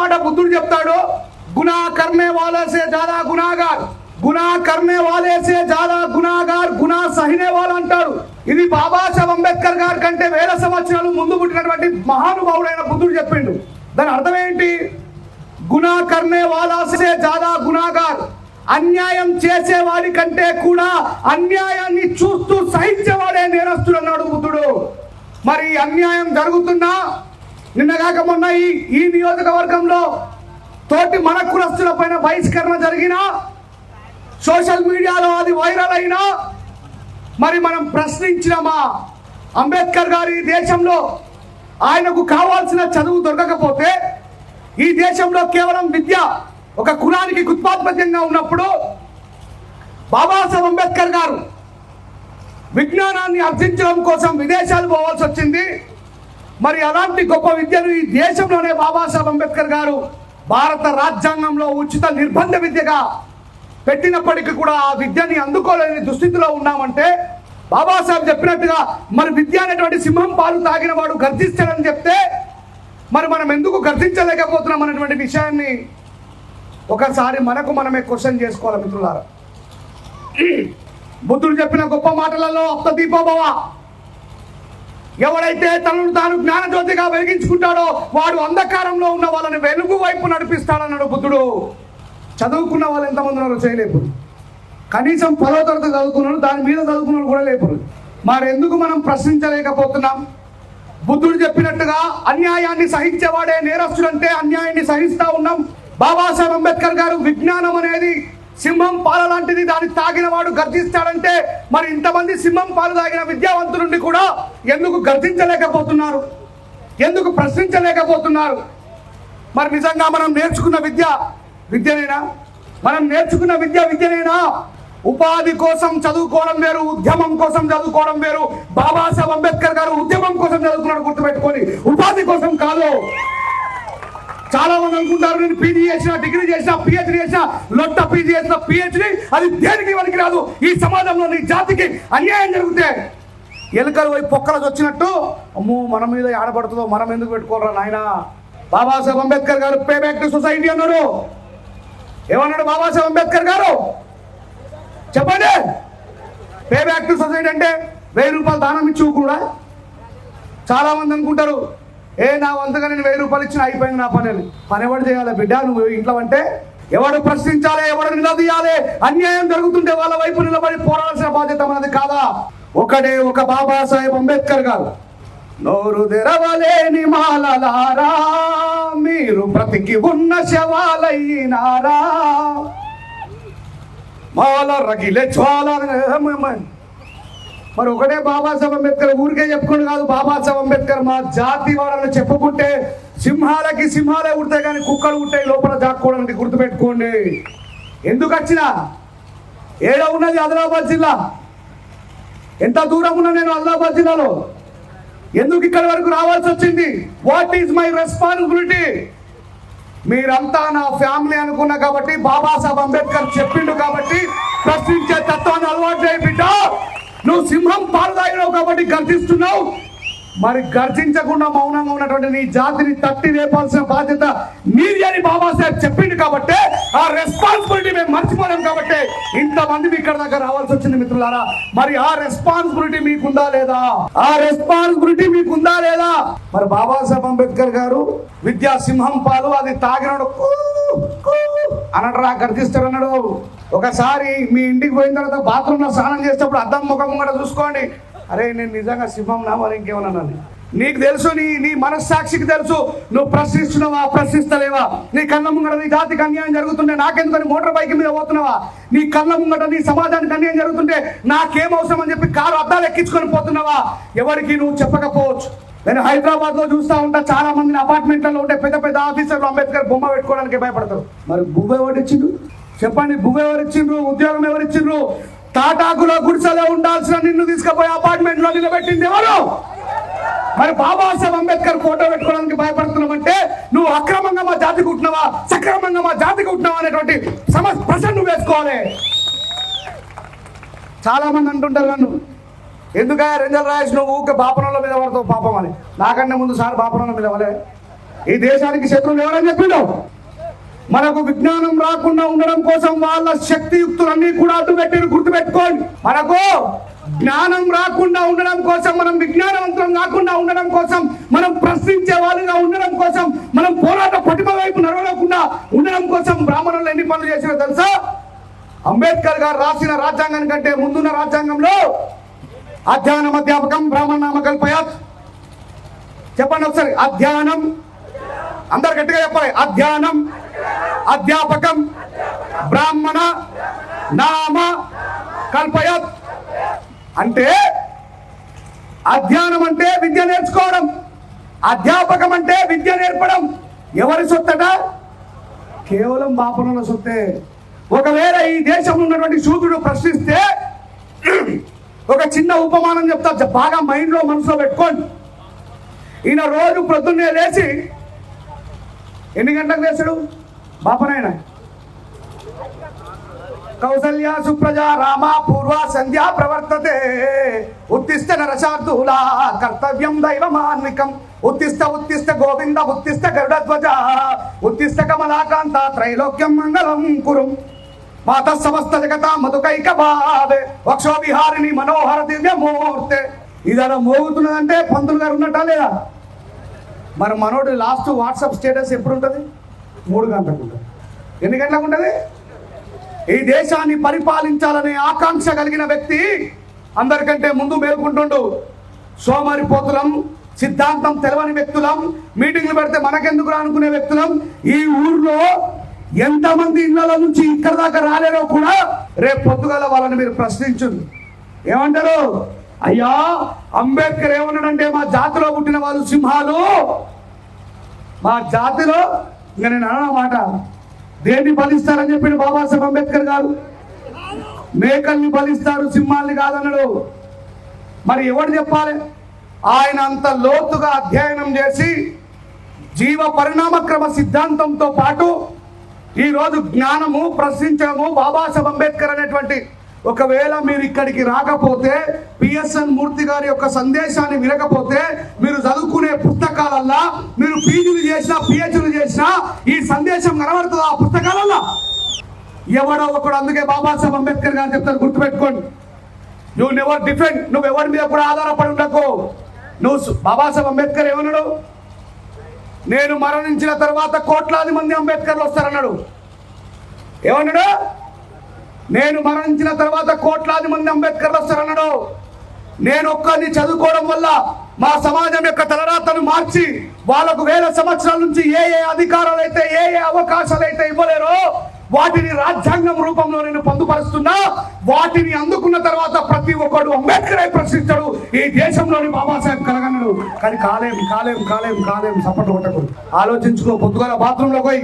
మాట బుద్ధుడు చెప్తాడు గునా కర్నే వాలే జాదా గునాగార్ గునా కర్నే వాలే జాదా గునాగార్ గునా సహినే వాళ్ళు అంటాడు ఇది బాబాసాహెబ్ అంబేద్కర్ గారి కంటే వేల సంవత్సరాలు ముందు పుట్టినటువంటి మహానుభావుడైన బుద్ధుడు చెప్పిండు. దాని అర్థం ఏంటి? గునా కర్నే వాలా జాదా గునాగార్ అన్యాయం చేసేవాడి కంటే కూడా అన్యాయాన్ని చూస్తూ సహించేవాడే నేరస్తుడు అన్నాడు బుద్ధుడు. మరి అన్యాయం జరుగుతున్నా నిన్నగాక మొన్న ఈ ఈ నియోజకవర్గంలో తోటి మన కులస్తుల పైన బహిష్కరణ జరిగిన సోషల్ మీడియాలో అది వైరల్ అయినా మరి మనం ప్రశ్నించిన మా అంబేద్కర్ గారి ఈ దేశంలో ఆయనకు కావాల్సిన చదువు దొరకకపోతే ఈ దేశంలో కేవలం విద్య ఒక కులానికి గుత్పాత్పత్యంగా ఉన్నప్పుడు బాబాసాహెబ్ అంబేద్కర్ గారు విజ్ఞానాన్ని అర్థించడం కోసం విదేశాలు పోవాల్సి వచ్చింది. మరి అలాంటి గొప్ప విద్యను ఈ దేశంలోనే బాబాసాహెబ్ అంబేద్కర్ గారు భారత రాజ్యాంగంలో ఉచిత నిర్బంధ విద్యగా పెట్టినప్పటికీ కూడా ఆ విద్యని అందుకోలేని దుస్థితిలో ఉన్నామంటే బాబాసాహెబ్ చెప్పినట్టుగా మరి విద్య అనేటువంటి సింహం పాలు తాగిన వాడు గర్జిస్తాడని చెప్తే మరి మనం ఎందుకు గర్జించలేకపోతున్నాం అనేటువంటి విషయాన్ని ఒకసారి మనకు మనమే క్వశ్చన్ చేసుకోవాలి మిత్రులారా. బుద్ధుడు చెప్పిన గొప్ప మాటలలో అప్త దీపోభవ ఎవడైతే తనను తాను జ్ఞానజ్యోతిగా వెలిగించుకుంటాడో వాడు అంధకారంలో ఉన్న వాళ్ళని వెలుగు వైపు నడిపిస్తాడన్నాడు బుద్ధుడు. చదువుకున్న వాళ్ళు ఎంతమంది ఉన్నారో చేయలేపు. కనీసం పదో తరగతి చదువుకున్నాడు దాని మీద చదువుకున్నాడు కూడా లేపు. మరి ఎందుకు మనం ప్రశ్నించలేకపోతున్నాం? బుద్ధుడు చెప్పినట్టుగా అన్యాయాన్ని సహించేవాడే నేరస్తుడంటే అన్యాయాన్ని సహిస్తా ఉన్నాం. బాబాసాహెబ్ అంబేద్కర్ గారు విజ్ఞానం అనేది సింహం పాల లాంటిది దాన్ని తాగిన వాడు గర్జిస్తాడంటే మరి ఇంతమంది సింహం పాలు తాగిన విద్యావంతులుండి కూడా ఎందుకు గర్జించలేకపోతున్నారు? ఎందుకు ప్రశ్నించలేకపోతున్నారు? మరి నిజంగా మనం నేర్చుకున్న విద్య విద్యనేనా? మనం నేర్చుకున్న విద్య విద్యనేనా? ఉపాధి కోసం చదువుకోవడం వేరు ఉద్యమం కోసం చదువుకోవడం వేరు. బాబాసాహెబ్ అంబేద్కర్ గారు ఉద్యమం కోసం చదువుకున్నాడు గుర్తుపెట్టుకొని. ఉపాధి కోసం కాదు. చాలా మంది అనుకుంటారు నేను పీజీ చేసిన డిగ్రీ చేసిన పిహెచ్డి చేసిన లొట్ట పీజీ చేసిన పిహెచ్డి అది దేనికి మనకి రాదు? ఈ సమాజంలో నీ జాతికి అన్యాయం జరిగితే ఎలుకలు పోయి పొక్కలకు వచ్చినట్టు అమ్మో మన మీద ఆడపడుతుందో మనం ఎందుకు పెట్టుకోరా నాయన? బాబాసాహెబ్ అంబేద్కర్ గారు పే బ్యాక్ టు సొసైటీ అన్నారు. ఏమన్నాడు బాబాసాహెబ్ అంబేద్కర్ గారు? చెప్పండి. పే బ్యాక్ టు సొసైటీ అంటే వెయ్యి రూపాయలు దానం ఇచ్చి కూడా చాలా మంది అనుకుంటారు ఏ నా వంతుగా నేను వెయ్యి రూపాయలు ఇచ్చిన అయిపోయింది నా పని పని ఎవడు చేయాలి బిడ్డ? నువ్వు ఇంట్లో అంటే ఎవడు ప్రశ్నించాలి ఎవడు నిలదీయాలి అన్యాయం జరుగుతుంటే వాళ్ళ వైపు నిలబడి పోరాడాల్సిన బాధ్యత మనది కాదా? ఒకడే ఒక బాబాసాహెబ్ అంబేద్కర్ గారు. నోరు తెరవలేని మాలలారా మీరు బ్రతికి ఉన్న శవాలయ్యినారా? మాల రగిలే జ్వాల మరి ఒకటే బాబాసాహెబ్ అంబేద్కర్ ఊరికే చెప్పుకుని కాదు. బాబాసాహెబ్ అంబేద్కర్ మా జాతి వాళ్ళని చెప్పుకుంటే సింహాలకి సింహాలే ఉడతాయి కానీ కుక్కలు ఉంటాయి లోపల దాక్కోవడానికి గుర్తుపెట్టుకోండి. ఎందుకు వచ్చినా? ఏడ ఉన్నది? ఆదిలాబాద్ జిల్లా. ఎంత దూరం ఉన్నా నేను ఆదిలాబాద్ జిల్లాలో? ఎందుకు ఇక్కడి వరకు రావాల్సి వచ్చింది? వాట్ ఈజ్ మై రెస్పాన్సిబిలిటీ మీరంతా నా ఫ్యామిలీ అనుకున్నా కాబట్టి బాబాసాహెబ్ అంబేద్కర్ చెప్పిండు కాబట్టి ప్రశ్నించే తత్వాన్ని అలవాటు చేయి బిడ్డ. నువ్వు సింహం పాలు తాగినావు కాబట్టి గర్జిస్తున్నావు. మరి గర్జించకుండా మౌనంగా ఉన్నటువంటి నీ జాతిని తట్టి లేపాల్సిన బాధ్యత మీది అని బాబాసాహెబ్ చెప్పిండు కాబట్టి ఆ రెస్పాన్సిబిలిటీ మేము మర్చిపోలేం కాబట్టి ఇంతమంది ఇక్కడ దగ్గర రావాల్సి వచ్చింది మిత్రులారా. మరి ఆ రెస్పాన్సిబిలిటీ మీకుందా లేదా? ఆ రెస్పాన్సిబిలిటీ మీకుందా లేదా? మరి బాబాసాహెబ్ అంబేద్కర్ గారు విద్యా సింహం పాలు అది తాగినాడు. కూ, కూ అనడరా అన్నాడు. ఒకసారి మీ ఇంటికి పోయిన తర్వాత బాత్రూంలో స్నానం చేసేటప్పుడు అద్దం ముఖం కూడా చూసుకోండి. అరే నేను నిజంగా సింహం నా మరి ఇంకేమన్నా నీకు తెలుసు నీ నీ మనస్సాక్షికి తెలుసు. నువ్వు ప్రశ్నిస్తున్నావా ప్రశ్నిస్తలేవా? నీ కళ్ళ ముంగట నీ జాతికి అన్యాయం జరుగుతుంటే నాకెందుకని మోటార్ బైక్ మీద పోతున్నావా? నీ కళ్ళ ముంగట నీ సమాజానికి అన్యాయం జరుగుతుంటే నాకేం అవసరం అని చెప్పి కారు అద్దాలు ఎక్కించుకొని పోతున్నావా? ఎవరికి నువ్వు చెప్పకపోవచ్చు. నేను హైదరాబాద్లో చూస్తా ఉంటా చాలా మంది అపార్ట్మెంట్లలో ఉంటే పెద్ద పెద్ద ఆఫీసర్లు అంబేద్కర్ బొమ్మ పెట్టుకోవడానికి భయపడతారు. మరి బువ్వ ఎవరు చెప్పండి బువ్వ ఎవరు ఇచ్చిండ్రు? ఉద్యోగం ఎవరు ఇచ్చిండ్రు? తాటాకులో గుడిసెలో ఉండాల్సిన నిన్ను తీసుకుపోయి అపార్ట్మెంట్లో నిలబెట్టింది ఎవరు? మరి బాబాసాహెబ్ అంబేద్కర్ ఫోటో పెట్టుకోవడానికి భయపడుతున్నావంటే నువ్వు అక్రమంగా మా జాతికి ఉంటున్నావా? సక్రమంగా మా జాతికి ఉంటున్నావా అనేటువంటి సమస్య ప్రశ్న నువ్వు వేసుకోవాలి. చాలా మంది అంటుంటారు నన్ను ఎందుక రెంజల్ రాయేష్ నువ్వు ఊకే బాపనంలో మీద పడతావు? పాపం అని. నాకంటే ముందు సార్ బాపనంలో మీద వలే ఈ దేశానికి శత్రువులు ఎవరని చెప్పిండవు మనకు విజ్ఞానం రాకుండా ఉండడం కోసం వాళ్ళ శక్తియుక్తులన్నీ కూడా అడ్డు పెట్టి గుర్తుపెట్టుకోండి. మనకు జ్ఞానం రాకుండా ఉండడం కోసం మనం విజ్ఞానవంతం కాకుండా ఉండడం కోసం మనం ప్రశ్నించే వాళ్ళుగా ఉండడం కోసం మనం పోరాట పటిమ వైపు నడవకుండా ఉండడం కోసం బ్రాహ్మణులు ఎన్ని పనులు చేసినా తెలుసా? అంబేద్కర్ గారు రాసిన రాజ్యాంగం కంటే ముందున్న రాజ్యాంగంలో అధ్యయనం అధ్యాపకం బ్రాహ్మణ నామ కల్పయాత్ చెప్పండి ఒకసారి అధ్యయనం. అందరు గట్టిగా చెప్పాలి అధ్యయనం అధ్యాపకం బ్రాహ్మణ నామ కల్పయత్. అంటే అధ్యయనం అంటే విద్య నేర్చుకోవడం అధ్యాపకం అంటే విద్య నేర్పడం. ఎవరి సొత్తట? కేవలం బాపనుల సొత్తే. ఒకవేళ ఈ దేశంలో ఉన్నటువంటి శూద్రుడు ప్రశ్నిస్తే ఒక చిన్న ఉపమానం చెప్తా. బాగా మైండ్లో మనసులో పెట్టుకోండి. ఈయన రోజు ప్రొద్దున్నే లేచి ఎన్ని గంటలకు లేచాడు? బాపనాయన కౌసల్య సుప్రజ రామ పూర్వ సంధ్యా ప్రవర్తతే. ఉత్తిష్ట నరశార్దూలా కర్తవ్యం దైవమాన్వికం. ఉత్తిష్ట ఉత్తిష్ట గోవింద ఉత్తిష్ట గరుడధ్వజ ఉత్తిష్ట కమలాకాంత త్రైలోక్యం మంగళం కురుం. మాత సమస్త జగత మధుకైక భావే వక్షో విహారిణి మనోహర దివ్యమూర్తే. ఇది ఇదలా మోగుతున్నదంటే పంతులు గారు ఉన్నట్టా లేదా? మరి మనోడు లాస్ట్ వాట్సాప్ స్టేటస్ ఎప్పుడు ఉంటుంది మూడు గంటలకు ఉంటుంది. ఎన్ని గంటలకు ఉంటుంది? ఈ దేశాన్ని పరిపాలించాలనే ఆకాంక్ష కలిగిన వ్యక్తి అందరికంటే ముందు మేల్కొంటుండు. సోమరిపోతులం సిద్ధాంతం తెలవని వ్యక్తులం మీటింగ్లు పెడితే మనకెందుకు అనుకునే వ్యక్తులం ఈ ఊర్లో ఎంతమంది ఇళ్ళ నుంచి ఇక్కడ దాకా రాలేరో కూడా రేపు పొద్దుగల వాళ్ళని మీరు ప్రశ్నించండి. ఏమంటారు? అయ్యా అంబేద్కర్ ఏమన్నాడంటే మా జాతిలో పుట్టిన వాళ్ళు సింహాలు. మా జాతిలో ఇంకా నేను అన్న మాట దేన్ని బలిస్తారని చెప్పిన బాబాసాహెబ్ అంబేద్కర్ గారు? మేకల్ని బలిస్తారు సింహాల్ని కాదన్నాడు. మరి ఎవడు చెప్పాలి? ఆయన అంత లోతుగా అధ్యయనం చేసి జీవ పరిణామక్రమ సిద్ధాంతంతో పాటు ఈరోజు జ్ఞానము ప్రశ్నించడము బాబాసాహెబ్ అంబేద్కర్ అనేటువంటి ఒకవేళ మీరు ఇక్కడికి రాకపోతే పిఎస్ఎన్ మూర్తి గారి యొక్క సందేశాన్ని వినకపోతే మీరు చదువుకునే పుస్తకాలల్లా మీరు పీజీలు చేసినా పిహెచ్లు చేసినా ఈ సందేశం కనబడుతుంది ఆ పుస్తకాలల్లా? ఎవడో ఒకడు అందుకే బాబాసాహెబ్ అంబేద్కర్ గారు చెప్తారు గుర్తుపెట్టుకోండి. నువ్వు నెవర్ డిఫెండ్ నువ్వు ఎవరి మీద కూడా ఆధారపడి ఉండకు. నువ్వు బాబాసాహెబ్ అంబేద్కర్ ఏమన్నాడు? నేను మరణించిన తర్వాత కోట్లాది మంది అంబేద్కర్లు వస్తారన్నాడు. ఏమన్నాడు? నేను మరణించిన తర్వాత కోట్లాది మంది అంబేద్కర్ వస్తారన్నాడు నేను ఒక్కరిని చదువుకోవడం వల్ల మా సమాజం యొక్క తలరాతను మార్చి వాళ్ళకు వేల సంవత్సరాల నుంచి ఏ ఏ అధికారాలు అయితే ఏ ఏ అవకాశాలు అయితే ఇవ్వలేరో వాటిని రాజ్యాంగం రూపంలో నేను పొందుపరుస్తున్నా. వాటిని అందుకున్న తర్వాత ప్రతి ఒక్కడు అంబేద్కర్ అయి ఈ దేశంలోని బాబాసాహెబ్ కలగన్నాడు కానీ కాలేం కాలేం కాలేం కాలేం సపోర్ట్ కొట్టకూడదు. ఆలోచించుకో పొద్దుగాల బాత్రూంలో పోయి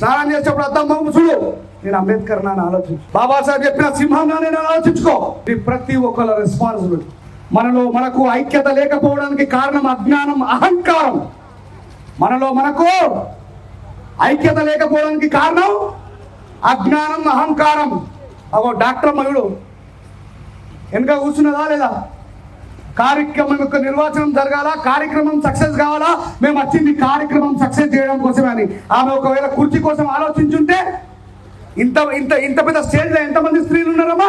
స్నానం చేసేప్పుడు అద్దం బాబు చూడు. నేను అంబేద్కర్ నాని ఆలోచించు. బాబాసాహెబ్ చెప్పిన సింహంగా నేను ఆలోచించుకో. ఇది ప్రతి ఒక్కళ్ళ రెస్పాన్సిబిలిటీ మనలో మనకు ఐక్యత లేకపోవడానికి కారణం అజ్ఞానం అహంకారం. మనలో మనకు ఐక్యత లేకపోవడానికి కారణం అజ్ఞానం అహంకారం. అగో డాక్టర్ మయుడు వెనుక కూర్చున్నదా లేదా? కార్యక్రమం యొక్క నిర్వాచనం జరగాల? కార్యక్రమం సక్సెస్ కావాలా? మేము వచ్చింది కార్యక్రమం సక్సెస్ చేయడం కోసమే అని. ఆమె ఒకవేళ కుర్చీ కోసం ఆలోచించుంటే ఇంత ఇంత ఇంత పెద్ద స్టేజ్లో ఎంతమంది స్త్రీలు ఉన్నారమ్మా?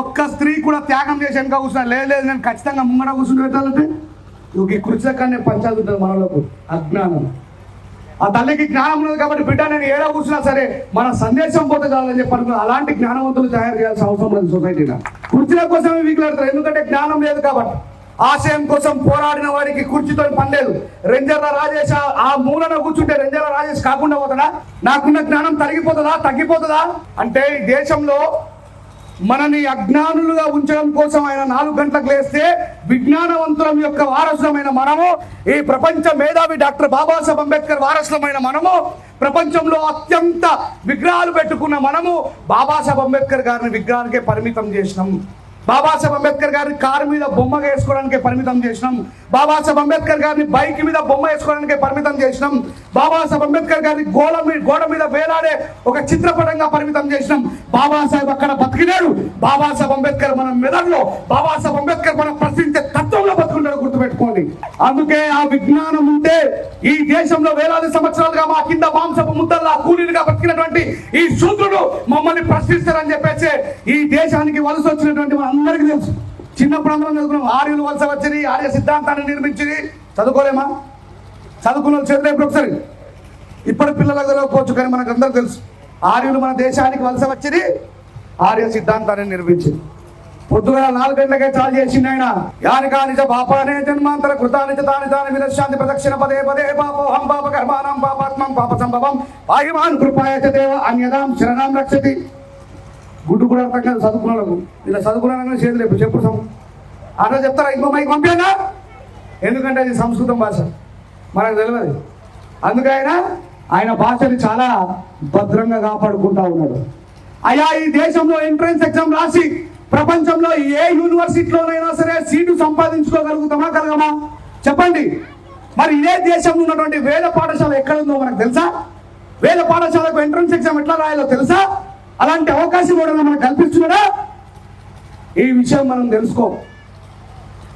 ఒక్క స్త్రీ కూడా త్యాగం చేసి వెనక కూర్చున్నా. లేదు లేదు నేను ఖచ్చితంగా ముంగడ కూర్చుని పెట్టాలంటే నువ్వు ఈ కుర్చీ కన్నా పంచాయతీ ఉంటుంది మనలోకి. అజ్ఞానం. ఆ తల్లికి జ్ఞానం ఉన్నది కాబట్టి బిడ్డ నేను ఏడా కూర్చున్నా సరే మన సందేశం పోతే చాలని చెప్పి అలాంటి జ్ఞానవంతులు తయారు చేయాల్సిన అవసరం లేదు సొసైటీలో కుర్చీల కోసమే వీకులాడతారు ఎందుకంటే జ్ఞానం లేదు కాబట్టి. ఆశయం కోసం పోరాడిన వారికి కుర్చీతో పనిలేదు. రెంజర్ల రాజేష్ ఆ- మూలన కూర్చుంటే రెంజర్ల రాజేష్ కాకుండా పోతాడా? నాకున్న జ్ఞానం తగ్గిపోతుందా తగ్గిపోతుందా? అంటే ఈ దేశంలో మనని అజ్ఞానులుగా ఉంచడం కోసం ఆయన నాలుగు గంటలకు లేస్తే విజ్ఞానవంతులం యొక్క వారసులమైన మనము ఈ ప్రపంచ మేధావి డాక్టర్ బాబాసాహెబ్ అంబేద్కర్ వారసులమైన మనము ప్రపంచంలో అత్యంత విగ్రహాలు పెట్టుకున్న మనము బాబాసాహెబ్ అంబేద్కర్ గారిని విగ్రహానికే పరిమితం చేసినాం. బాబాసాహెబ్ అంబేద్కర్ గారిని కారు మీద బొమ్మ వేసుకోవడానికి పరిమితం చేసినాం. బాబాసాహెబ్ అంబేద్కర్ గారిని బైక్ మీద బొమ్మ వేసుకోవడానికి పరిమితం చేసినాం. బాబాసాహెబ్ అంబేద్కర్ గారిని గోడ మీద గోడ మీద వేలాడే ఒక చిత్రపటంగా పరిమితం చేసినాం. బాబాసాహెబ్ అక్కడ బతికినాడు. బాబాసాహెబ్ అంబేద్కర్ మన మెదడులో బాబాసాహెబ్ అంబేద్కర్ మనం ప్రశ్నించే అందుకే ఆ విజ్ఞానం ఉంటే ఈ దేశంలో వేలాది సంవత్సరాలుగా మా కింద మాంసపు ముద్దల్లా కూలీలుగా బతికినటువంటి ఈ శూద్రుడు మమ్మల్ని ప్రశ్నిస్తారని చెప్పేసి ఈ దేశానికి వలస వచ్చినటువంటి మన అందరికీ తెలుసు. చిన్నప్పుడు అందరం చదువుకున్నాం. ఆర్యులు వలస వచ్చింది ఆర్య సిద్ధాంతాన్ని నిర్మించింది చదువుకోలేమా? చదువుకున్న వాళ్ళు ఒకసారి? ఇప్పటి పిల్లలకు తెలియకపోవచ్చు కానీ మనకు అందరూ తెలుసు. ఆర్యులు మన దేశానికి వలస వచ్చింది ఆర్య సిద్ధాంతాన్ని నిర్మించింది పొద్దుగా నాలుగు గంటలకే చాలు చేసింది ఆయన. యాని పాపానే జన్మాంతర కృతానిచ తాని తాని విదశాంతి ప్రదక్షిణ పదే పదే పాపోహం పాప కర్మానం పాపాత్మం పాప సంభవం. పాహిమాన్ కృపాయ దేవ అన్యదాం శరణాం రక్షతి. గుడ్డు కూడా అర్థం కాదు చదువుకున్నాడు ఇలా చదువుకున్నాను చేతులు ఎప్పుడు చెప్పుడు అట్లా చెప్తారా? ఇంకో మైకి పంపానా ఎందుకంటే అది సంస్కృతం భాష. మనకు తెలియదు. అందుకైనా ఆయన భాషని చాలా భద్రంగా కాపాడుకుంటా ఉన్నాడు. అయ్యా ఈ దేశంలో ఎంట్రన్స్ ఎగ్జామ్ రాసి ప్రపంచంలో ఏ యూనివర్సిటీలోనైనా సరే సీటు సంపాదించుకోగలుగుతామా కలగమా? చెప్పండి. మరి ఇదే దేశంలో ఉన్నటువంటి వేద పాఠశాల ఎక్కడుందో మనకు తెలుసా? వేద పాఠశాలకు ఎంట్రన్స్ ఎగ్జామ్ ఎట్లా రాయాలో తెలుసా? అలాంటి అవకాశం కూడా మనకు కల్పిస్తున్నాడా ఈ విషయం మనం తెలుసుకో.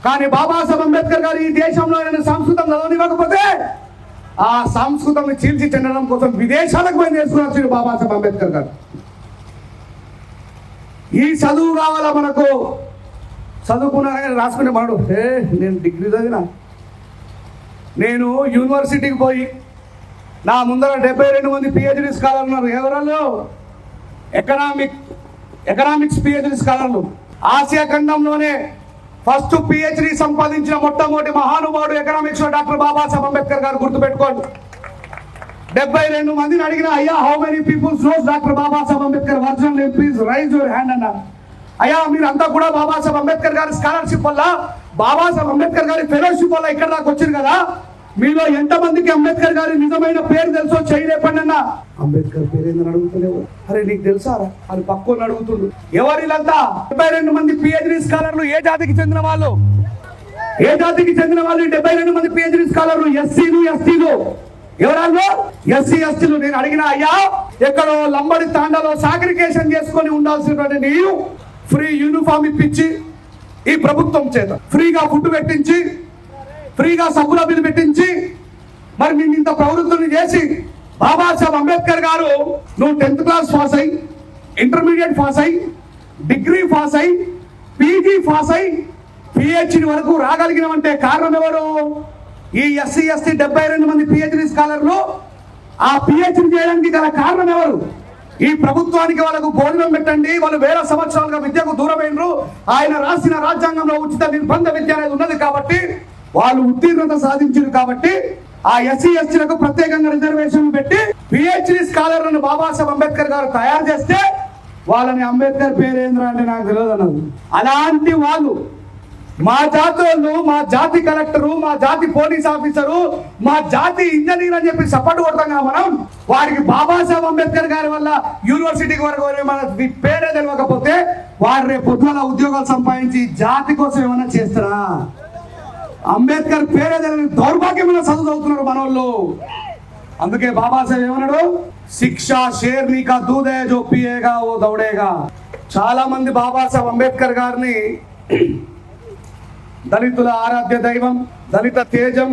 కానీ బాబాసాహెబ్ అంబేద్కర్ గారు ఈ దేశంలో ఆయన సంస్కృతం చదవనివ్వకపోతే ఆ సంస్కృతం చీల్చి చెందడం కోసం విదేశాలకు పోయి నేర్చుకుని వచ్చాడు బాబాసాహెబ్ అంబేద్కర్ గారు. ఈ చదువు కావాలా మనకు? చదువుకున్నారని రాసుకునే మాడు ఏ నేను డిగ్రీ చదివిన. నేను యూనివర్సిటీకి పోయి నా ముందర డెబ్బై రెండు మంది పిహెచ్డి స్కాలర్లు ఉన్నారు. ఎవరల్లో ఎకనామిక్ ఎకనామిక్స్ పిహెచ్డి స్కాలర్లు. ఆసియా ఖండంలోనే ఫస్ట్ పిహెచ్డి సంపాదించిన మొట్టమొదటి మహానుభావుడు ఎకనామిక్స్ డాక్టర్ బాబాసాహెబ్ అంబేద్కర్ గారు గుర్తుపెట్టుకోండి. డెబ్బై రెండు మందిని అడిగిన అయ్యా how many peoples knows doctor Babasaheb Ambedkar? Version please raise your hand అన్నారు అయ్యా మీరంతా కూడా బాబాసాహెబ్ అంబేద్కర్ గారి స్కాలర్షిప్ వల్ల బాబాసాహెబ్ అంబేద్కర్ గారి ఫెలోషిప్ వల్ల ఇక్కడ దాకా వచ్చారు కదా? మీలో ఎంతమందికి అంబేద్కర్ గారి నిజమైన పేరు తెలుసో చేయలేపండి అన్న. అంబేద్కర్ పేరు ఏందని అడుగుతలేవు. అరే నీకు తెలుసారా అని పక్కన అడుగుతుండు. ఎవరిలంతా డెబ్బై రెండు మంది పిహెచ్డి స్కాలర్లు ఏ జాతికి చెందిన వాళ్ళు? ఏ జాతికి చెందిన వాళ్ళు డెబ్బై రెండు మంది పిహెచ్డి స్కాలర్లు ఎస్సీలు ఎస్టీలు ఎవరల్లో ఎస్సీ ఎస్టీలు నేను అడిగిన అయ్యా ఎక్కడో లంబడి తాండాలో సాగ్రికేషన్ చేసుకొని ఉండాల్సినటువంటి నీవు ఫ్రీ యూనిఫామ్ ఇప్పించి ఈ ప్రభుత్వం చేత ఫ్రీగా ఫుడ్ పెట్టించి ఫ్రీగా సబ్బుల బిల్లు పెట్టించి మరి నేను ఇంత ప్రవృత్తులు చేసి బాబాసాహెబ్ అంబేద్కర్ గారు నువ్వు టెన్త్ క్లాస్ పాస్ అయి ఇంటర్మీడియట్ పాస్ అయి డిగ్రీ పాస్ అయి పీజీ పాస్ అయి పిహెచ్డి వరకు రాగలిగినవంటే కారణం ఎవరు? ఈ ఎస్సీ ఎస్టీ డెబ్బై రెండు మంది పిహెచ్డి స్కాలర్లు ఆ పిహెచ్డి చేయడానికి గల కారణం ఎవరు? ఈ ప్రభుత్వానికి వాళ్ళకు భోజనం పెట్టండి వాళ్ళు వేల సంవత్సరాలుగా విద్యకు దూరమైనరు ఆయన రాసిన రాజ్యాంగంలో ఉచిత నిర్బంధ విద్య అనేది ఉన్నది కాబట్టి వాళ్ళు ఉత్తీర్ణత సాధించారు కాబట్టి ఆ ఎస్సీ ఎస్టీలకు ప్రత్యేకంగా రిజర్వేషన్ పెట్టి పిహెచ్డి స్కాలర్లను బాబాసాహెబ్ అంబేద్కర్ గారు తయారు చేస్తే వాళ్ళని అంబేద్కర్ పేరేంద్ర అంటే నాకు తెలియదు అన్నది. అలాంటి వాళ్ళు మా జాతి వాళ్ళు మా జాతి కలెక్టరు మా జాతి పోలీస్ ఆఫీసరు మా జాతి ఇంజనీర్ అని చెప్పి సపోర్ట్ కొడతాం కదా మనం. వారికి బాబాసాహెబ్ అంబేద్కర్ గారి వల్ల యూనివర్సిటీకి వరకు మన పేరే తెలియకపోతే వారు రేపు పొద్దున ఉద్యోగాలు సంపాదించి జాతి కోసం ఏమైనా చేస్తారా? అంబేద్కర్ పేరే తెలియని దౌర్భాగ్యమైన చదువు చదువుతున్నారు మన వాళ్ళు అందుకే బాబాసాహెబ్ ఏమన్నాడు? శిక్ష షేర్ని కా దూదే జోపియేగా ఓ దౌడేగా. చాలా మంది బాబాసాహెబ్ అంబేద్కర్ గారిని దళితుల ఆరాధ్య దైవం దళిత తేజం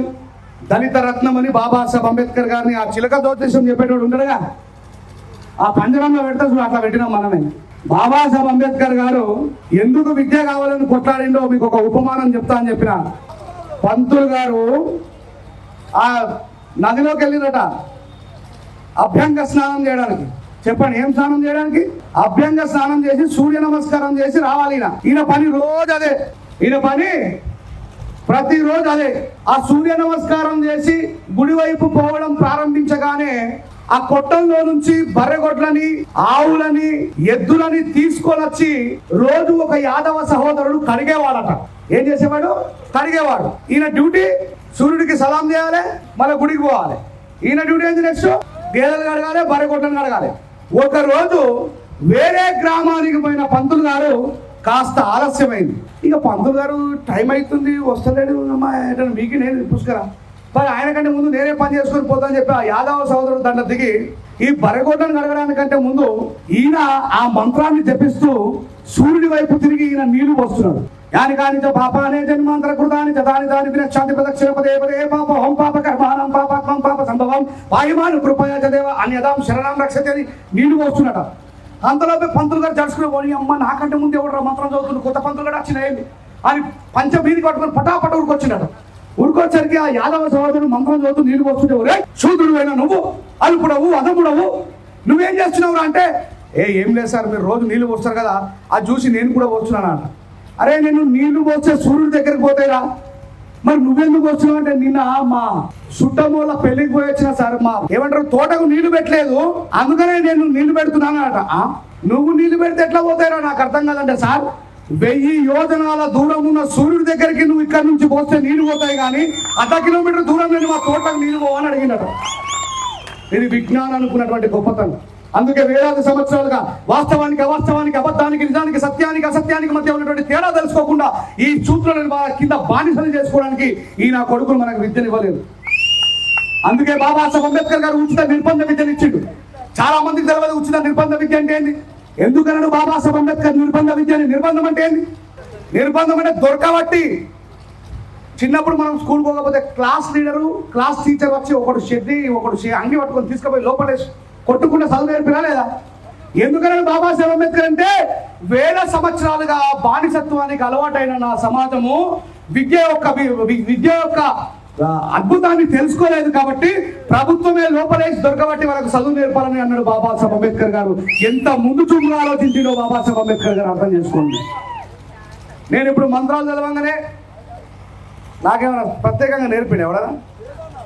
దళిత రత్నం అని బాబాసాహెబ్ అంబేద్కర్ గారిని ఆ చిలక జ్యోతిషం చెప్పేటోడు ఉండడుగా ఆ పంజరంలో పెడితే చూడు అట్లా పెట్టినాం మనమే. బాబాసాహెబ్ అంబేద్కర్ గారు ఎందుకు విద్య కావాలని కొట్లాడిండో మీకు ఒక ఉపమానం చెప్తా అని చెప్పిన. పంతులు గారు ఆ నదిలోకి వెళ్ళిరట అభ్యంగ స్నానం చేయడానికి. చెప్పండి ఏం స్నానం చేయడానికి? అభ్యంగ స్నానం చేసి సూర్య నమస్కారం చేసి రావాలి ఈయన. ఈయన పని రోజు అదే. ఈయన పని ప్రతిరోజు అదే ఆ సూర్య నమస్కారం చేసి గుడి వైపు పోవడం ప్రారంభించగానే ఆ కొట్టంలో నుంచి బర్రెగొడ్లని ఆవులని ఎద్దులని తీసుకొని వచ్చి రోజు ఒక యాదవ సహోదరుడు కడిగేవాడట. ఏం చేసేవాడు? కడిగేవాడు. ఈయన డ్యూటీ సూర్యుడికి సలాం చేయాలి మళ్ళీ గుడికి పోవాలి. ఈయన డ్యూటీ ఏంటి నెక్స్ట్ గేదెలు కడగాలి బర్రెగొడ్లను కడగాలి. ఒకరోజు వేరే గ్రామానికి పోయిన పంతులు గారు కాస్త ఆలస్యమైంది. ఇక పంతులు గారు టైం అవుతుంది వస్తలేడు అమ్మా ఏంటంటే మీకు నేను పుష్కరా. మరి ఆయన కంటే ముందు నేనే పని చేసుకొని పోతానని చెప్పి ఆ యాదవ సోదరుడు దండ దిగి ఈ బరగొడ్డను కడగడానికంటే ముందు ఈయన ఆ మంత్రాన్ని జపిస్తూ సూర్యుడి వైపు తిరిగి ఈయన నీళ్ళు పోస్తున్నాడు. యాని కాని పాపానే జన్మాంతర కృతాని దాని దాని వినక్షాంతి ప్రదక్షిణ పదే పాప హోం పాప కర్మానం పాపాత్మం పాప సంభవం వాయుమాను కృపయా చదేవ అన్యదాం శరణం రక్షతే అని నీళ్ళు పోస్తున్నాడు అంతలోపే పంతులు గారు జడుచుకుని పోయి అమ్మ నాకంటే ముందు ఎవడు మంత్రం చదువుతుంది కొత్త పంతులు గారు వచ్చిన ఏంది? అని పంచమీది పట్టుకుని పటాపట ఉరికొచ్చినట ఉరికొచ్చరికి ఆ యాదవ సహోదరుడు మంత్రం చదువుతూ నీళ్ళు పోస్తుంటే ఒరే శూద్రుడు అయినా నువ్వు అల్పుడవు అదముడవు నువ్వేం చేస్తున్నావు అంటే ఏ ఏం లేదు సార్ మీరు రోజు నీళ్ళు పోస్తారు కదా అది చూసి నేను కూడా పోస్తున్నాను అంట. అరే నేను నీళ్ళు పోస్తే సూర్యుడి దగ్గరికి పోతేరా మరి నువ్వెందుకు వచ్చినావు అంటే నిన్న మా సుట్టమూల పెళ్ళికి పోయి వచ్చిన సార్ మా ఏమంటారు తోటకు నీళ్ళు పెట్టలేదు. అందుకనే నేను నీళ్ళు పెడుతున్నాను అట నువ్వు నీళ్ళు పెడితే ఎట్లా పోతాయో నాకు అర్థం కాదంటే సార్. వెయ్యి యోజనాల దూరం ఉన్న సూర్యుడి దగ్గరికి నువ్వు ఇక్కడ నుంచి పోస్తే నీళ్ళు పోతాయి కానీ అర్ధ కిలోమీటర్ దూరం నేను మా తోటకు నీళ్ళు పోవని అడిగినట. ఇది విజ్ఞానం అనుకున్నటువంటి గొప్పతనం. అందుకే వేలాది సంవత్సరాలుగా వాస్తవానికి అవాస్తవానికి అబద్ధానికి నిజానికి సత్యానికి అసత్యానికి మధ్య ఉన్నటువంటి తేడా తెలుసుకోకుండా ఈ సూత్రాలను కింద బానిసలు చేసుకోవడానికి ఈ నా కొడుకులు మనకు విద్యనివ్వలేదు. అందుకే బాబాసాహెబ్ అంబేద్కర్ గారు ఉచిత నిర్బంధ విద్యను ఇచ్చిండు. చాలా మందికి తెలియదు ఉచిత నిర్బంధ విద్య అంటే ఏంది? ఎందుకన్నాడు బాబాసాహెబ్ అంబేద్కర్ నిర్బంధ విద్యని? నిర్బంధం అంటే ఏంది? నిర్బంధం అంటే దొరకబట్టి. చిన్నప్పుడు మనం స్కూల్ పోకపోతే క్లాస్ లీడరు క్లాస్ టీచర్ వచ్చి ఒకడు షెడ్డి ఒకడు అంగి పట్టుకొని తీసుకుపోయి లోపలేసి కొట్టుకున్న చదువు నేర్పినా లేదా? ఎందుకని బాబాసాహెబ్ అంబేద్కర్ అంటే వేల సంవత్సరాలుగా బానిసత్వానికి అలవాటైన నా సమాజము విద్య యొక్క విద్య యొక్క అద్భుతాన్ని తెలుసుకోలేదు కాబట్టి ప్రభుత్వమే లోపలేసి దొరకబట్టి వాళ్ళకు చదువు నేర్పాలని అన్నాడు బాబాసాహెబ్ అంబేద్కర్ గారు. ఎంత ముందు చూపుగా ఆలోచించిందో బాబాసాహెబ్ అంబేద్కర్ గారు అర్థం చేసుకోండి. నేను ఇప్పుడు మంత్రాలు చదవంగానే నాకేమైనా ప్రత్యేకంగా నేర్పిన ఎవడన్నా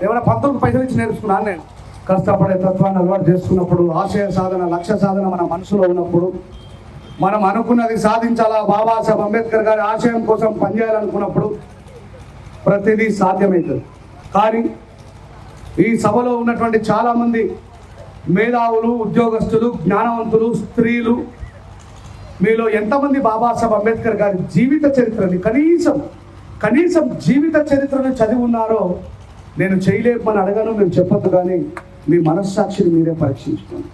ఏమైనా పంతొమ్మిది పైసలు ఇచ్చి నేర్చుకున్నాను నేను. కష్టపడే తత్వాన్ని అలవాటు చేసుకున్నప్పుడు ఆశయ సాధన లక్ష్య సాధన మన మనసులో ఉన్నప్పుడు మనం అనుకున్నది సాధించాలా? బాబాసాహెబ్ అంబేద్కర్ గారి ఆశయం కోసం పనిచేయాలనుకున్నప్పుడు ప్రతిదీ సాధ్యమవుతుంది కానీ ఈ సభలో ఉన్నటువంటి చాలామంది మేధావులు ఉద్యోగస్తులు జ్ఞానవంతులు స్త్రీలు మీలో ఎంతమంది బాబాసాహెబ్ అంబేద్కర్ గారి జీవిత చరిత్రని కనీసం కనీసం జీవిత చరిత్రను చదివి ఉన్నారో నేను చేయలేమని అడగను మేము చెప్పొద్దు కానీ మీ మనస్సాక్షిని మీరే పరీక్షించుకోండి.